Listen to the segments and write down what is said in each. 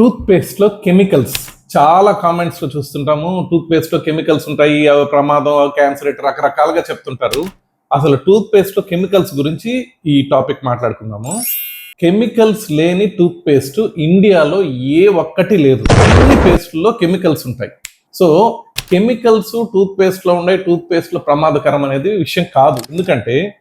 టూత్పేస్ట్లో chemicals. చాలా కామెంట్స్లో చూస్తుంటాము టూత్పేస్ట్లో chemicals ఉంటాయి అవి ప్రమాదం అవి క్యాన్సర్ ఇట్లా రకరకాలుగా చెప్తుంటారు. అసలు టూత్పేస్ట్లో కెమికల్స్ గురించి ఈ టాపిక్ మాట్లాడుకుందాము. కెమికల్స్ లేని టూత్పేస్ట్ ఇండియాలో ఏ ఒక్కటి లేదు. అన్ని పేస్ట్లో కెమికల్స్ ఉంటాయి. సో కెమికల్స్ టూత్పేస్ట్లో ఉండే టూత్పేస్ట్లో ప్రమాదకరం అనేది విషయం కాదు. ఎందుకంటే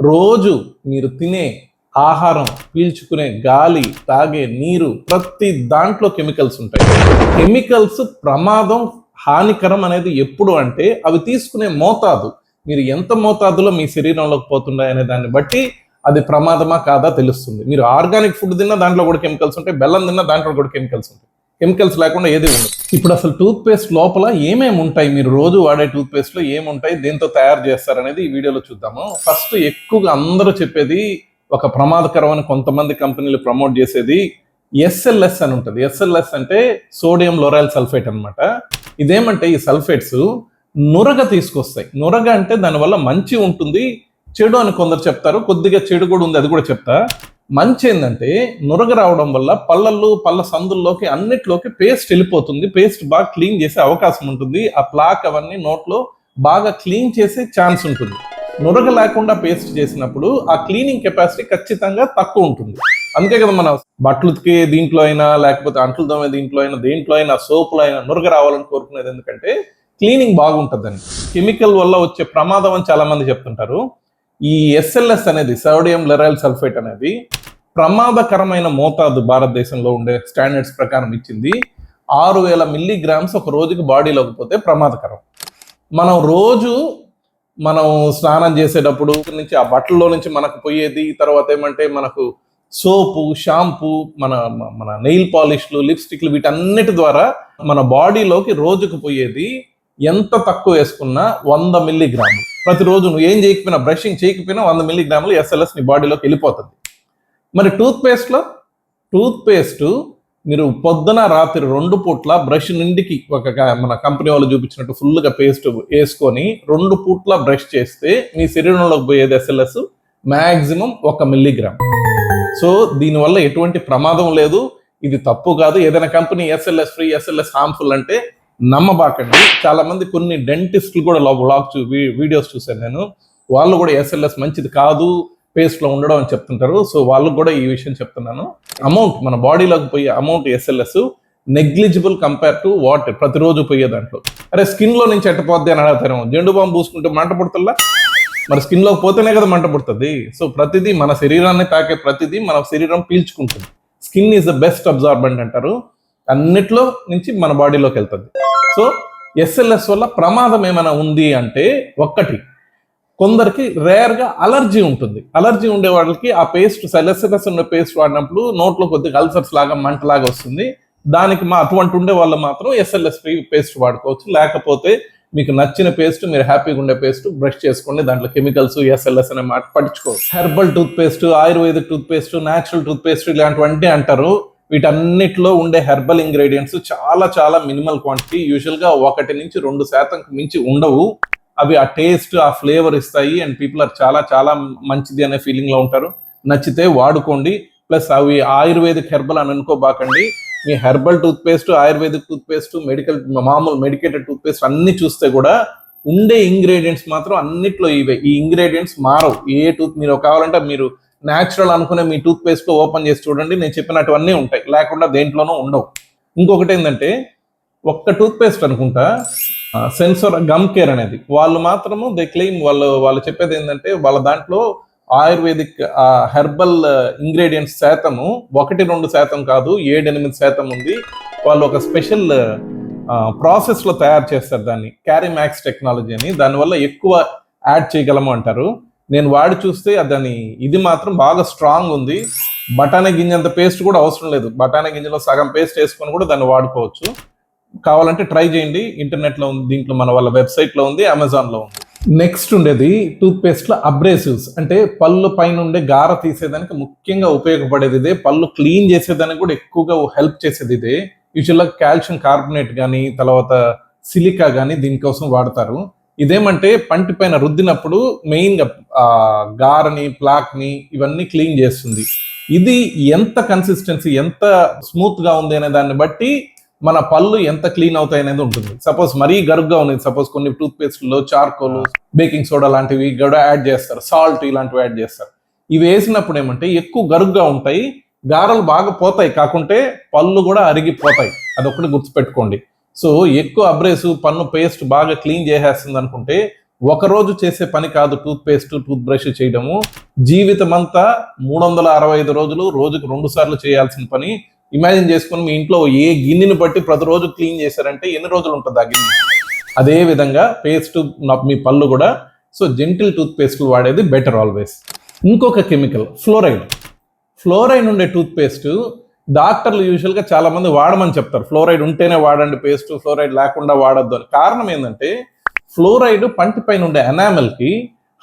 రోజు మీరు తినే ఆహారం పీల్చుకునే గాలి తాగే నీరు ప్రతి దాంట్లో కెమికల్స్ ఉంటాయి. కెమికల్స్ ప్రమాదం హానికరం అనేది ఎప్పుడు అంటే అవి తీసుకునే మోతాదు. మీరు ఎంత మోతాదులో మీ శరీరంలోకి పోతున్నాయి అనే దాన్ని బట్టి అది ప్రమాదమా కాదా తెలుస్తుంది. మీరు ఆర్గానిక్ ఫుడ్ తిన్నా దాంట్లో కూడా కెమికల్స్ ఉంటాయి బెల్లం తిన్నా దాంట్లో కూడా కెమికల్స్ ఉంటాయి. కెమికల్స్ లేకుండా ఏది ఉండదు. ఇప్పుడు అసలు టూత్పేస్ట్ లోపల ఏమేమి ఉంటాయి? మీరు రోజు వాడే టూత్పేస్ట్లో ఏముంటాయి? దేంతో తయారు చేస్తారనేది ఈ వీడియోలో చూద్దాము. ఫస్ట్ ఎక్కువగా అందరూ చెప్పేది ఒక ప్రమాదకరమైన కొంతమంది కంపెనీలు ప్రమోట్ చేసేది ఎస్ఎల్ఎస్ అని ఉంటుంది. ఎస్ఎల్ఎస్ అంటే సోడియం లోరైల్ సల్ఫేట్ అన్నమాట. ఇదేమంటే ఈ సల్ఫేట్స్ నురగ తీసుకొస్తాయి. నురగ అంటే దానివల్ల మంచి ఉంటుంది చెడు అని కొందరు చెప్తారు కొద్దిగా చెడు కూడా ఉంది అది కూడా చెప్తా. మంచి ఏంటంటే నురగ రావడం వల్ల పళ్ళల్లో పళ్ళ సందుల్లోకి అన్నిట్లోకి పేస్ట్ వెళ్ళిపోతుంది. పేస్ట్ బాగా క్లీన్ చేసే అవకాశం ఉంటుంది. ఆ ప్లాక్ అవన్నీ నోట్లో బాగా క్లీన్ చేసే ఛాన్స్ ఉంటుంది. నురగ లేకుండా పేస్ట్ చేసినప్పుడు ఆ క్లీనింగ్ కెపాసిటీ ఖచ్చితంగా తక్కువ ఉంటుంది. అందుకే కదా మన బట్టలకి దీంట్లో అయినా లేకపోతే అంట్లు దోమే దీంట్లో అయినా దేంట్లో అయినా సోపులో అయినా నురగ రావాలని కోరుకునేది ఎందుకంటే క్లీనింగ్ బాగుంటుందని. కెమికల్ వల్ల వచ్చే ప్రమాదం అని చాలా మంది చెప్తుంటారు. ఈ ఎస్ఎల్ఎస్ అనేది సోడియం లెరైల్ సల్ఫేట్ అనేది ప్రమాదకరమైన మోతాదు భారతదేశంలో ఉండే స్టాండర్డ్స్ ప్రకారం ఇచ్చింది. ఆరు వేల మిల్లీగ్రామ్స్ ఒక రోజుకి బాడీలోకి పోతే ప్రమాదకరం. మనం రోజు మనం స్నానం చేసేటప్పుడు నుంచి ఆ బట్టల్లో నుంచి మనకు పోయేది తర్వాత ఏమంటే మనకు సోపు షాంపూ మన మన నెయిల్ పాలిష్లు లిప్స్టిక్లు వీటన్నిటి ద్వారా మన బాడీలోకి రోజుకు పోయేది ఎంత తక్కువ వేసుకున్నా వంద మిల్లీగ్రాములు. ప్రతిరోజు నువ్వు ఏం చేయకపోయినా బ్రషింగ్ చేయకపోయినా వంద మిల్లీగ్రాములు ఎస్ఎల్ఎస్ నీ బాడీలోకి వెళ్ళిపోతుంది. మరి టూత్పేస్ట్లో? టూత్పేస్ట్ మీరు పొద్దున రాత్రి రెండు పూట్ల బ్రష్ నిండికి ఒక మన కంపెనీ వాళ్ళు చూపించినట్టు ఫుల్గా పేస్ట్ వేసుకొని రెండు పూట్ల బ్రష్ చేస్తే మీ శరీరంలోకి పోయేది ఎస్ఎల్ఎస్ మ్యాక్సిమం ఒక మిల్లీగ్రామ్. సో దీనివల్ల ఎటువంటి ప్రమాదం లేదు. ఇది తప్పు కాదు. ఏదైనా company SLS free SLS harmful అంటే నమ్మబాకండి. చాలామంది కొన్ని డెంటిస్టులు కూడా బ్లాగ్ చూ వీడియోస్ చూశాను నేను. వాళ్ళు కూడా ఎస్ఎల్ఎస్ మంచిది కాదు. పేస్ట్లో ఉండడం అని చెప్తుంటారు. సో వాళ్ళకు కూడా ఈ విషయం చెప్తున్నాను. అమౌంట్ మన బాడీలోకి పోయే amount SLS negligible compare to what ప్రతిరోజు పోయే దాంట్లో. అరే స్కిన్లో నుంచి ఎట్టపోద్ది అని అడుగుతారు జెండు బాంబు పూసుకుంటే మంట పుడుతుందా? మరి స్కిన్లోకి పోతేనే కదా మంట పుడుతుంది. సో ప్రతిదీ మన శరీరాన్ని తాకే ప్రతిదీ మన శరీరం పీల్చుకుంటుంది. Skin is the best absorbent అంటారు. అన్నిట్లో నుంచి మన బాడీలోకి వెళ్తుంది. సో ఎస్ఎల్ఎస్ వల్ల ప్రమాదం ఏమైనా ఉంది అంటే ఒక్కటి. కొందరికి రేర్గా అలర్జీ ఉంటుంది. అలర్జీ ఉండే వాళ్ళకి ఆ పేస్ట్ సెలెసెలస్ ఉన్న పేస్ట్ వాడినప్పుడు నోట్లో కొద్దిగా అల్సర్స్ లాగా మంటలాగా వస్తుంది. దానికి మా అటువంటి ఉండే వాళ్ళు మాత్రం ఎస్ఎల్ఎస్ పేస్ట్ వాడుకోవచ్చు. లేకపోతే మీకు నచ్చిన పేస్ట్ మీరు హ్యాపీగా ఉండే పేస్ట్ బ్రష్ చేసుకోండి దాంట్లో కెమికల్స్ ఎస్ఎల్ఎస్ అనే మాట పట్టించుకోవచ్చు herbal toothpaste Ayurvedic toothpaste natural toothpaste అంటారు. వీటన్నిటిలో ఉండే హెర్బల్ ఇంగ్రీడియంట్స్ చాలా చాలా మినిమల్ క్వాంటిటీ యూజువల్గా ఒకటి నుంచి రెండు శాతం మించి ఉండవు. అవి ఆ టేస్ట్ ఆ ఫ్లేవర్ ఇస్తాయి అండ్ పీపుల్ ఆర్ చాలా చాలా మంచిది అనే ఫీలింగ్లో ఉంటారు. నచ్చితే వాడుకోండి. ప్లస్ అవి ఆయుర్వేదిక్ హెర్బల్ అని అనుకోబాకండి. మీ herbal toothpaste Ayurvedic toothpaste medical మామూలు మెడికేటెడ్ టూత్పేస్ట్ అన్ని చూస్తే కూడా ఉండే ఇంగ్రీడియంట్స్ మాత్రం అన్నిట్లో ఇవే. ఈ ఇంగ్రీడియంట్స్ మారవు. ఏ టూత్ మీరు కావాలంటే మీరు న్యాచురల్ అనుకునే మీ టూత్ పేస్ట్ ఓపెన్ చేసి చూడండి. నేను చెప్పినటువన్నీ ఉంటాయి. లేకుండా దేంట్లోనూ ఉండవు. ఇంకొకటి ఏంటంటే ఒక్క టూత్ పేస్ట్ అనుకుంటా. సెన్సర్ గమ్ కేర్ అనేది. వాళ్ళు మాత్రము దే క్లెయిమ్ వాళ్ళు వాళ్ళు చెప్పేది ఏంటంటే వాళ్ళ దాంట్లో ఆయుర్వేదిక్ హెర్బల్ ఇంగ్రీడియంట్స్ శాతము ఒకటి రెండు శాతం కాదు ఏడు ఎనిమిది శాతం ఉంది. వాళ్ళు ఒక స్పెషల్ ప్రాసెస్లో తయారు చేస్తారు దాన్ని. క్యారీ మ్యాక్స్ టెక్నాలజీ అని దానివల్ల ఎక్కువ యాడ్ చేయగలము అంటారు. నేను వాడి చూస్తే దాని ఇది మాత్రం బాగా స్ట్రాంగ్ ఉంది. బఠానీ గింజంత పేస్ట్ కూడా అవసరం లేదు. బఠానీ గింజలో సగం పేస్ట్ వేసుకొని కూడా దాన్ని వాడుకోవచ్చు. కావాలంటే ట్రై చేయండి. ఇంటర్నెట్లో ఉంది దీంట్లో మన వాళ్ళ వెబ్సైట్లో ఉంది అమెజాన్లో ఉంది. నెక్స్ట్ ఉండేది టూత్పేస్ట్లో అబ్రేసివ్స్. అంటే పళ్ళు పైన ఉండే గార తీసేదానికి ముఖ్యంగా ఉపయోగపడేది ఇదే. పళ్ళు క్లీన్ చేసేదానికి కూడా ఎక్కువగా హెల్ప్ చేసేది ఇదే. యూజువల్గా కాల్షియం కార్బోనేట్ కానీ తర్వాత సిలికా కానీ దీనికోసం వాడతారు. ఇదేమంటే పంటి పైన రుద్దినప్పుడు మెయిన్గా గారని ప్లాక్ని ఇవన్నీ క్లీన్ చేస్తుంది. ఇది ఎంత కన్సిస్టెన్సీ ఎంత స్మూత్గా ఉంది అనే దాన్ని బట్టి మన పళ్ళు ఎంత క్లీన్ అవుతాయి అనేది ఉంటుంది. సపోజ్ మరీ గరుగ్గా ఉంది సపోజ్ కొన్ని toothpaste charcoal baking soda లాంటివి కూడా యాడ్ చేస్తారు. సాల్ట్ ఇలాంటివి యాడ్ చేస్తారు. ఇవి వేసినప్పుడు ఏమంటే ఎక్కువ గరుగ్గా ఉంటాయి. గారలు బాగా పోతాయి. కాకుంటే పళ్ళు కూడా అరిగిపోతాయి. అదొకటి గుర్తుపెట్టుకోండి. సో ఎక్కువ అబ్రేసు పన్ను పేస్ట్ బాగా క్లీన్ చేసేస్తుంది అనుకుంటే ఒకరోజు చేసే పని కాదు టూత్ పేస్ట్ టూత్ బ్రష్ చేయడము. జీవితం అంతా మూడు వందల అరవై ఐదు రోజులు రోజుకు రెండు సార్లు చేయాల్సిన పని. ఇమాజిన్ చేసుకుని మీ ఇంట్లో ఏ గిన్నెని బట్టి ప్రతిరోజు క్లీన్ చేశారంటే ఎన్ని రోజులు ఉంటుంది ఆ గిన్నె? అదే విధంగా పేస్ట్ మీ పళ్ళు కూడా సో జెంటిల్ టూత్పేస్ట్ వాడేది బెటర్ ఆల్వేస్ ఇంకొక కెమికల్ ఫ్లోరైడ్ ఫ్లోరైడ్ ఉండే టూత్ పేస్ట్ డాక్టర్లు యూజువల్గా చాలామంది వాడమని చెప్తారు. ఫ్లోరైడ్ ఉంటేనే వాడండి పేస్ట్ ఫ్లోరైడ్ లేకుండా వాడద్దు అని. కారణం ఏంటంటే ఫ్లోరైడ్ పంటి పైన ఉండే ఎనామెల్కి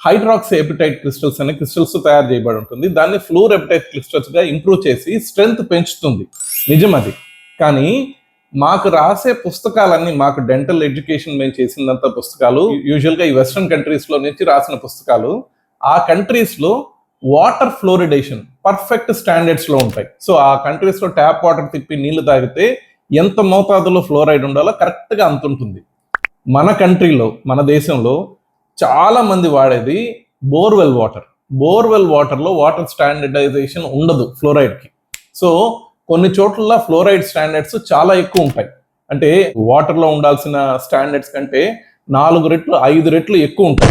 హైడ్రాక్సీ ఎపిటైట్ క్రిస్టల్స్ అనే క్రిస్టల్స్ తయారు చేయబడి ఉంటుంది. దాన్ని ఫ్లోర్ ఎపిటైట్ క్రిస్టల్స్గా ఇంప్రూవ్ చేసి స్ట్రెంగ్త్ పెంచుతుంది. నిజం అది. కానీ మాకు రాసే పుస్తకాలన్నీ మాకు డెంటల్ ఎడ్యుకేషన్ మేము చేసినంత పుస్తకాలు యూజువల్గా ఈ వెస్ట్రన్ కంట్రీస్లో నుంచి రాసిన పుస్తకాలు ఆ కంట్రీస్లో వాటర్ ఫ్లోరిడేషన్ పర్ఫెక్ట్ స్టాండర్డ్స్లో ఉంటాయి. సో ఆ కంట్రీస్లో ట్యాప్ వాటర్ తిప్పి నీళ్ళు తాగితే ఎంత మోతాదులో ఫ్లోరైడ్ ఉండాలో కరెక్ట్గా అంత ఉంటుంది మన కంట్రీలో మన దేశంలో చాలా మంది వాడేది బోర్వెల్ వాటర్. బోర్వెల్ వాటర్లో వాటర్ స్టాండర్డైజేషన్ ఉండదు ఫ్లోరైడ్కి. సో కొన్ని చోట్ల ఫ్లోరైడ్ స్టాండర్డ్స్ చాలా ఎక్కువ ఉంటాయి. అంటే వాటర్లో ఉండాల్సిన స్టాండర్డ్స్ కంటే నాలుగు రెట్లు ఐదు రెట్లు ఎక్కువ ఉంటాయి.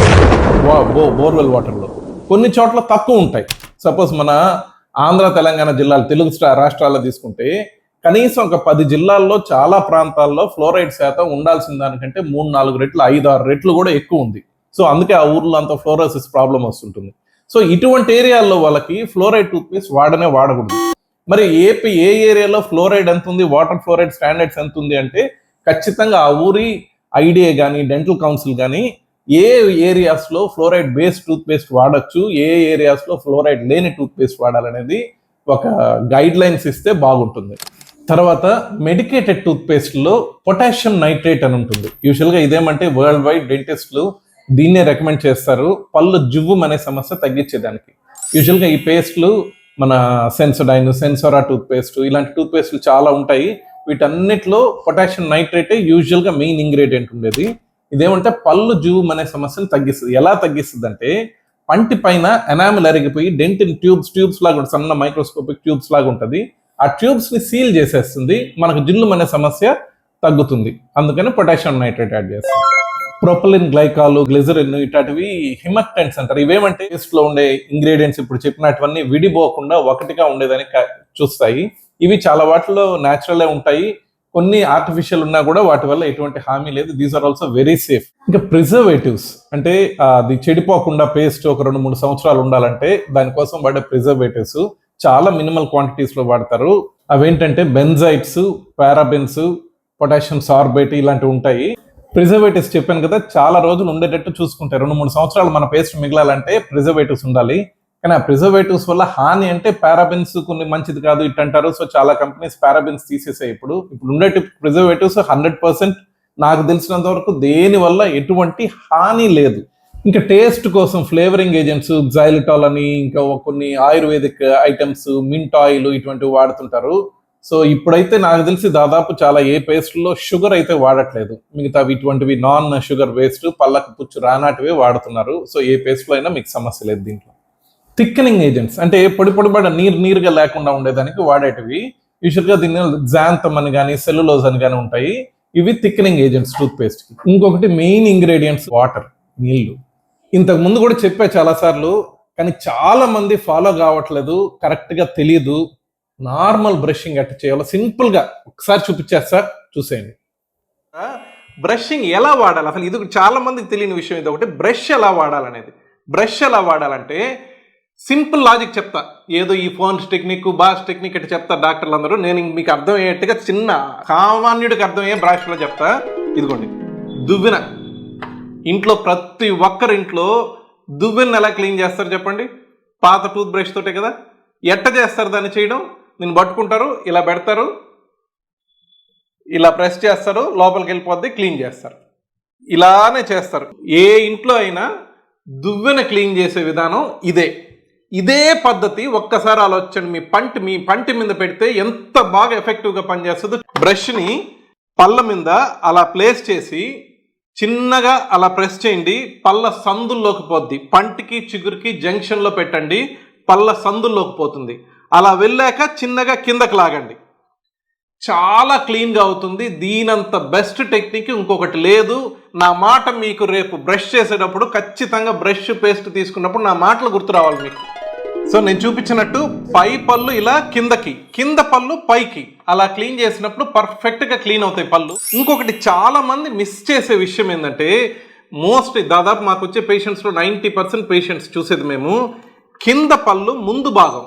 బో- బోర్వెల్ వాటర్లో. కొన్ని చోట్ల తక్కువ ఉంటాయి. సపోజ్ మన ఆంధ్ర తెలంగాణ జిల్లాలు తెలుగు రాష్ట్రాల్లో తీసుకుంటే కనీసం ఒక పది జిల్లాల్లో చాలా ప్రాంతాల్లో ఫ్లోరైడ్ శాతం ఉండాల్సిన దానికంటే మూడు నాలుగు రెట్లు ఐదు ఆరు రెట్లు కూడా ఎక్కువ ఉంది. సో అందుకే ఆ ఊర్లో అంత ఫ్లోరోసిస్ ప్రాబ్లం వస్తుంటుంది. సో ఇటువంటి ఏరియాల్లో వాళ్ళకి ఫ్లోరైడ్ టూత్పేస్ట్ వాడనే వాడకూడదు. మరి ఏపీ ఏ ఏరియాలో ఫ్లోరైడ్ ఎంత ఉంది వాటర్ ఫ్లోరైడ్ స్టాండర్డ్స్ ఎంత ఉంది అంటే ఖచ్చితంగా ఆ ఊరి ఐడియా కానీ డెంటల్ కౌన్సిల్ కానీ ఏ ఏరియాస్లో ఫ్లోరైడ్ బేస్డ్ టూత్పేస్ట్ వాడచ్చు ఏ ఏరియాస్లో ఫ్లోరైడ్ లేని టూత్పేస్ట్ వాడాలనేది ఒక గైడ్ లైన్స్ ఇస్తే బాగుంటుంది. తర్వాత మెడికేటెడ్ టూత్పేస్ట్లో పొటాషియం నైట్రేట్ అని ఉంటుంది. యూజువల్గా ఇదేమంటే వరల్డ్ వైడ్ డెంటిస్టులు దీన్నే రికమెండ్ చేస్తారు. పళ్ళు జువ్వం అనే సమస్య తగ్గించేదానికి. యూజువల్గా ఈ పేస్ట్లు మన సెన్సోడైన్ సెన్సోరా టూత్ పేస్ట్ ఇలాంటి టూత్ పేస్ట్లు చాలా ఉంటాయి. వీటన్నిటిలో పొటాషియం నైట్రేటే యూజువల్గా మెయిన్ ఇంగ్రీడియంట్ ఉండేది. ఇదేమంటే పళ్ళు జువ్వం అనే సమస్యను తగ్గిస్తుంది. ఎలా తగ్గిస్తుంది అంటే పంటి పైన ఎనామిల్ అరిగిపోయి డెంటిన్ ట్యూబ్స్ ట్యూబ్స్ లాగా ఉంటుంది, సన్న మైక్రోస్కోపిక్ ట్యూబ్స్ లాగా ఉంటుంది. ఆ ట్యూబ్స్ని సీల్ చేసేస్తుంది. మనకు జిల్లు అనే సమస్య తగ్గుతుంది. అందుకని పొటాషియం నైట్రేట్ యాడ్ చేస్తుంది ప్రొపలిన్ గ్లైకాలు గ్లిజరిన్ ఇట్లాంటివి హిమక్టెంట్స్ అంటారు. ఇవేమంటే టేస్ట్లో ఉండే ఇంగ్రీడియంట్స్ ఇప్పుడు చెప్పినటువన్నీ విడిపోకుండా ఒకటిగా ఉండేదని చూస్తాయి. ఇవి చాలా వాటిలో న్యాచురల్ ఉంటాయి. కొన్ని ఆర్టిఫిషియల్ ఉన్నా కూడా వాటి వల్ల ఎటువంటి హామీ లేదు. These are also very safe ఇంకా ప్రిజర్వేటివ్స్ అంటే అది చెడిపోకుండా పేస్ట్ ఒక రెండు మూడు సంవత్సరాలు ఉండాలంటే దానికోసం వాడే ప్రిజర్వేటివ్స్ చాలా మినిమల్ క్వాంటిటీస్లో వాడతారు. అవేంటంటే బెంజైట్స్ పారాబెన్స్ పొటాషియం సార్బేట్ ఇలాంటివి ఉంటాయి. ప్రిజర్వేటివ్స్ చెప్పాను కదా చాలా రోజులు ఉండేటట్టు చూసుకుంటాయి రెండు మూడు సంవత్సరాలు మన పేస్ట్ మిగలాలంటే ప్రిజర్వేటివ్స్ ఉండాలి. కానీ ఆ ప్రిజర్వేటివ్స్ వల్ల హాని అంటే పారాబిన్స్ కొన్ని మంచిది కాదు ఇట్ అంటారు. సో చాలా కంపెనీస్ పారాబిన్స్ తీసేసాయి ఇప్పుడు. ఇప్పుడు ఉండే ప్రిజర్వేటివ్స్ హండ్రెడ్ పర్సెంట్ నాకు తెలిసినంత వరకు దేని వల్ల ఎటువంటి హాని లేదు. ఇంకా టేస్ట్ కోసం ఫ్లేవరింగ్ ఏజెంట్స్ జైలిటాల్ అని ఇంకా కొన్ని ఆయుర్వేదిక్ ఐటమ్స్ మింట్ ఆయిల్ ఇటువంటివి వాడుతుంటారు. సో ఇప్పుడైతే నాకు తెలిసి దాదాపు చాలా ఏ పేస్ట్లో షుగర్ అయితే వాడట్లేదు. మిగతా ఇటువంటివి నాన్ షుగర్ వేస్ట్ పళ్ళకు పుచ్చు రానాటివే వాడుతున్నారు. సో ఏ పేస్ట్లో అయినా మీకు సమస్య లేదు దీంట్లో. థిక్కనింగ్ ఏజెంట్స్ అంటే పొడి పొడిపడ నీరు నీరుగా లేకుండా ఉండేదానికి వాడేటివి. యూజువల్గా దీన్ని జాంతం అని కానీ సెల్యులోజ్ అని కానీ ఉంటాయి. ఇవి థిక్కనింగ్ ఏజెంట్స్ టూత్పేస్ట్ ఇంకొకటి మెయిన్ ఇంగ్రీడియంట్స్ వాటర్ నీళ్ళు. ఇంతకు ముందు కూడా చెప్పా చాలా సార్లు కానీ చాలా మంది ఫాలో కావట్లేదు కరెక్ట్గా తెలియదు నార్మల్ బ్రషింగ్ ఎట్ట చేయాలో సింపుల్గా ఒకసారి చూపించేస్తా చూసేయండి. బ్రషింగ్ ఎలా వాడాలి? అసలు ఇది చాలా మందికి తెలియని విషయం ఇది ఒకటి. బ్రష్ ఎలా వాడాలనేది. బ్రష్ ఎలా వాడాలంటే సింపుల్ లాజిక్ చెప్తా. ఏదో ఈ ఫోన్స్ టెక్నిక్ బాస్ టెక్నిక్ అంటే చెప్తా డాక్టర్లు అందరూ నేను మీకు అర్థమయ్యేట్టుగా చిన్న సామాన్యుడికి అర్థమయ్యే బ్రాష్లో చెప్తా. ఇదిగోండి. దువ్వెన. ఇంట్లో ప్రతి ఒక్కరి ఇంట్లో దువ్వెన ఎలా క్లీన్ చేస్తారు చెప్పండి? పాత టూత్ బ్రష్ తోటే కదా? ఎట్ట చేస్తారు దాన్ని చేయడం? నేను పట్టుకుంటారు ఇలా పెడతారు ఇలా ప్రెస్ చేస్తారు లోపలికి వెళ్ళిపోద్ది క్లీన్ చేస్తారు. ఇలానే చేస్తారు. ఏ ఇంట్లో అయినా దువ్వెన క్లీన్ చేసే విధానం ఇదే. ఇదే పద్ధతి ఒక్కసారి ఆలోచించండి. మీ పంట మీ పంటి మీద పెడితే ఎంత బాగా ఎఫెక్టివ్గా పనిచేస్తుందో. బ్రష్ని పళ్ళ మీద అలా ప్లేస్ చేసి చిన్నగా అలా ప్రెస్ చేయండి. పళ్ళ సందుల్లోకి పోద్ది. పంటికి చిగురికి జంక్షన్లో పెట్టండి. పళ్ళ సందుల్లోకి పోతుంది. అలా వెళ్ళాక చిన్నగా కిందకి లాగండి. చాలా క్లీన్గా అవుతుంది దీనంత బెస్ట్ టెక్నిక్ ఇంకొకటి లేదు. నా మాట మీకు రేపు బ్రష్ చేసేటప్పుడు ఖచ్చితంగా బ్రష్ పేస్ట్ తీసుకున్నప్పుడు నా మాటలు గుర్తు రావాలి మీకు. సో నేను చూపించినట్టు పై పళ్ళు ఇలా కిందకి కింద పళ్ళు పైకి. అలా క్లీన్ చేసినప్పుడు పర్ఫెక్ట్గా క్లీన్ అవుతాయి పళ్ళు. ఇంకొకటి చాలా మంది మిస్ చేసే విషయం ఏంటంటే మోస్ట్ దాదాపు మాకు వచ్చే పేషెంట్స్లో నైంటీ పర్సెంట్ పేషెంట్స్ చూసేది మేము కింద పళ్ళు ముందు భాగం.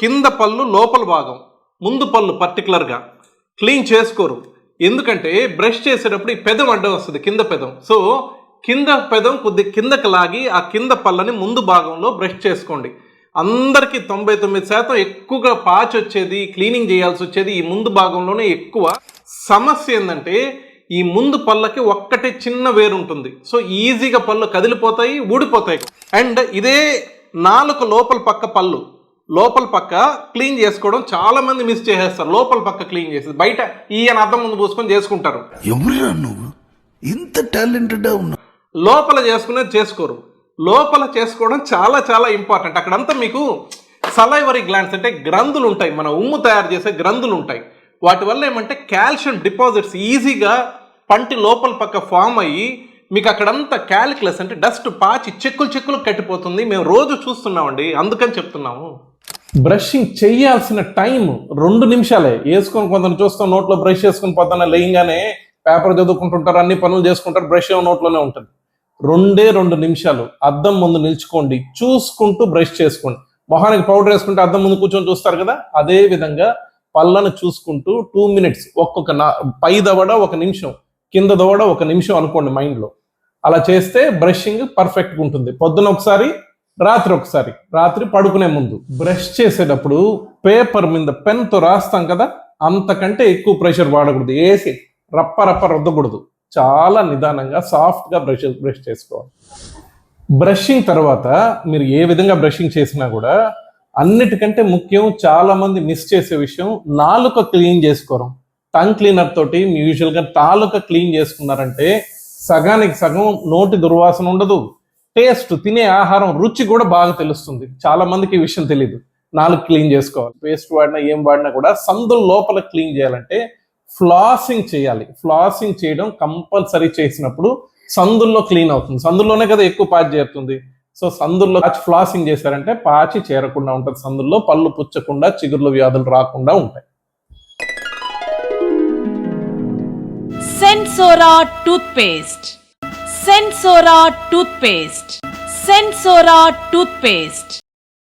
కింద పళ్ళు లోపల భాగం. ముందు పళ్ళు పర్టికులర్గా క్లీన్ చేసుకోరు. ఎందుకంటే బ్రష్ చేసేటప్పుడు ఈ పెదం అడ్డం వస్తుంది కింద పెదం. సో కింద పెదం కొద్ది కిందకి లాగి ఆ కింద పళ్ళని ముందు భాగంలో బ్రష్ చేసుకోండి. అందరికీ తొంభై తొమ్మిది శాతం ఎక్కువగా పాచి వచ్చేది క్లీనింగ్ చేయాల్సి వచ్చేది ఈ ముందు భాగంలోనే ఎక్కువ. సమస్య ఏంటంటే ఈ ముందు పళ్ళకి ఒక్కటే చిన్న వేరు ఉంటుంది. సో ఈజీగా పళ్ళు కదిలిపోతాయి ఊడిపోతాయి. అండ్ ఇదే నాలుక లోపల పక్క పళ్ళు. లోపల పక్క క్లీన్ చేసుకోవడం చాలా మంది మిస్ చేసేస్తారు. లోపల పక్క క్లీన్ చేసేది. బయట ఈయన అద్దం ముందు పూసుకొని చేసుకుంటారు. ఎవరురా నువ్వు? ఇంత టాలెంటెడ్ లోపల చేసుకునేది చేసుకోరు. లోపల చేసుకోవడం చాలా చాలా ఇంపార్టెంట్. అక్కడంతా మీకు సలైవరీ గ్లాండ్స్ అంటే గ్రంథులు ఉంటాయి మన ఉమ్ము తయారు చేసే గ్రంథులు ఉంటాయి వాటి వల్ల ఏమంటే కాల్షియం డిపాజిట్స్ ఈజీగా పంటి లోపల పక్క ఫామ్ అయ్యి మీకు అక్కడంతా క్యాలిక్యులస్ అంటే డస్ట్ పాచి చెక్కులు చెక్కులు కట్టిపోతుంది. మేము రోజు చూస్తున్నామండి. అందుకని చెప్తున్నాము. బ్రషింగ్ చేయాల్సిన టైం రెండు నిమిషాలే. వేసుకొని కొందరు చూస్తాం నోట్లో బ్రష్ చేసుకుని పొద్దున్న లేయంగానే పేపర్ చదువుకుంటుంటారు అన్ని పనులు చేసుకుంటారు బ్రష్ నోట్లోనే ఉంటుంది. రెండే రెండు నిమిషాలు. అద్దం ముందు నిల్చుకోండి. చూసుకుంటూ బ్రష్ చేసుకోండి. మొహానికి పౌడర్ వేసుకుంటే అద్దం ముందు కూర్చొని చూస్తారు కదా? అదే విధంగా పళ్ళను చూసుకుంటూ టూ మినిట్స్ ఒక్కొక్క నా పై దవడ ఒక నిమిషం కింద దవడ ఒక నిమిషం అనుకోండి మైండ్లో అలా చేస్తే బ్రషింగ్ పర్ఫెక్ట్గా ఉంటుంది. పొద్దున ఒకసారి రాత్రి ఒకసారి రాత్రి పడుకునే ముందు బ్రష్ చేసేటప్పుడు పేపర్ మీద పెన్తో రాస్తాం కదా అంతకంటే ఎక్కువ ప్రెషర్ వాడకూడదు. వేసి రప్ప రప్ప రుద్దకూడదు. చాలా నిదానంగా సాఫ్ట్గా బ్రష్ బ్రష్ చేసుకోవాలి. బ్రషింగ్ తర్వాత మీరు ఏ విధంగా బ్రషింగ్ చేసినా కూడా అన్నిటికంటే ముఖ్యం చాలా మంది మిస్ చేసే విషయం నాలుక క్లీన్ చేసుకోవడం. టంగ్ క్లీనర్ తోటి మీ యూజువల్గా నాలుక క్లీన్ చేసుకున్నారంటే సగానికి సగం నోటి దుర్వాసన ఉండదు. టేస్ట్ తినే ఆహారం రుచి కూడా బాగా తెలుస్తుంది. చాలా మందికి ఈ విషయం తెలియదు నాలుగు క్లీన్ చేసుకోవాలి. పేస్ట్ వాడినా ఏం వాడినా కూడా సందుల లోపల క్లీన్ చేయాలంటే ఫ్లాసింగ్ చేయాలి. ఫ్లాసింగ్ చేయడం కంపల్సరీ చేసినప్పుడు సందుల్లో క్లీన్ అవుతుంది. సందుల్లోనే కదా ఎక్కువ పాచి చేరుతుంది. సో సందుల్లో పాచి ఫ్లాసింగ్ చేశారంటే పాచి చేరకుండా ఉంటుంది. సందుల్లో పళ్ళు పుచ్చకుండా చిగుర్ల వ్యాధులు రాకుండా ఉంటాయి. Sensora toothpaste Sensora toothpaste Sensora toothpaste